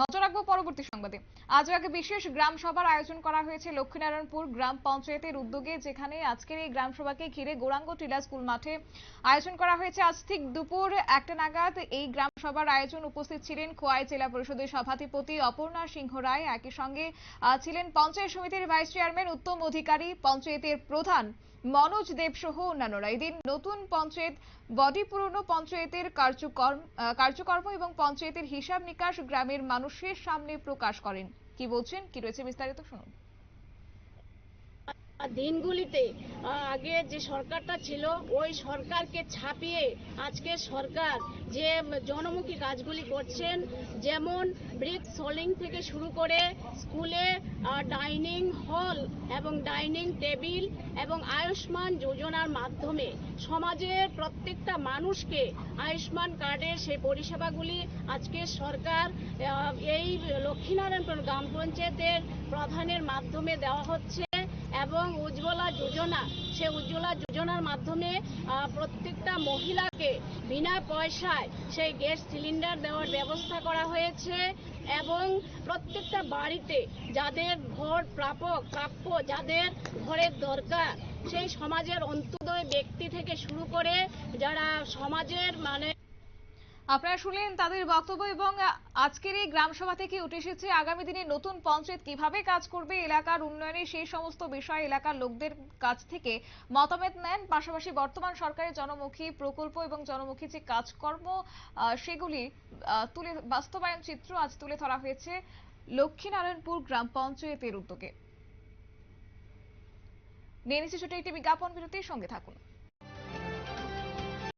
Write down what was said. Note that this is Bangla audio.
নজর রাখব পরবর্তী সংবাদে। আজ এক বিশেষ গ্রাম সভার আয়োজন করা হয়েছে লক্ষ্মীনারায়ণপুর গ্রাম পঞ্চায়েতের উদ্যোগে, যেখানে আজকের এই গ্রাম সভাকে ঘিরে গোরাঙ্গ টিলা স্কুল মাঠে আয়োজন করা হয়েছে। আজ ঠিক দুপুর একটা নাগাদ এই গ্রাম সভার আয়োজন উপস্থিত ছিলেন খোয়াই জেলা পরিষদের সভাধিপতি অপর্ণা সিংহ রায়। একই সঙ্গে ছিলেন পঞ্চায়েত সমিতির ভাইস চেয়ারম্যান, উত্তম অধিকারী, পঞ্চায়েতের প্রধান মনোজ দেব সহ অন্যান্যরা। এদিন নতুন পঞ্চায়েত, বডি পুরনো পঞ্চায়েতের কার্যকর্ম কার্যকর্ম এবং পঞ্চায়েতের হিসাব নিকাশ গ্রামের মানুষের সামনে প্রকাশ করেন। কি বলছেন? কি রয়েছে বিস্তারিত শুনুন। দিনগুলিতে আগে যে সরকারটা ছিল, ওই সরকারকে ছাপিয়ে আজকে সরকার যে জনমুখী কাজগুলি করছেন, যেমন ব্রিক সোলিং থেকে শুরু করে স্কুলে ডাইনিং হল এবং ডাইনিং টেবিল এবং আয়ুষ্মান যোজনার মাধ্যমে সমাজের প্রত্যেকটা মানুষকে আয়ুষ্মান কার্ডের সেই পরিষেবাগুলি আজকে সরকার এই লক্ষ্মীনারায়ণপুর গ্রাম পঞ্চায়েতের প্রধানের মাধ্যমে দেওয়া হচ্ছে। এবং উজ্জ্বলা যোজনা। সে উজ্জ্বলা যোজনার মাধ্যমে প্রত্যেকটা মহিলাকে বিনা পয়সায় সেই গ্যাস সিলিন্ডার দেওয়ার ব্যবস্থা করা হয়েছে এবং প্রত্যেকটা বাড়িতে যাদের ঘর প্রাপক, প্রাপ্য, যাদের ঘরের দরকার, সেই সমাজের অন্তদয় ব্যক্তি থেকে শুরু করে যারা সমাজের মানে আপনারা শুনলেন তাদের বক্তব্য এবং আজকের এই গ্রাম সভা থেকে উঠে এসেছে আগামী দিনে নতুন পঞ্চায়েত কীভাবে কাজ করবে, এলাকার উন্নয়নে সেই সমস্ত বিষয় এলাকার লোকদের কাছ থেকে মতামত নেন। পাশাপাশি বর্তমান সরকারের জনমুখী প্রকল্প এবং জনমুখী যে কাজকর্ম সেগুলি তুলে, বাস্তবায়ন চিত্র আজ তুলে ধরা হয়েছে লক্ষ্মীনারায়ণপুর গ্রাম পঞ্চায়েতের উদ্যোগে। নিয়ে নিচ্ছে ছোট একটি বিজ্ঞাপন বিরতির সঙ্গে থাকুন।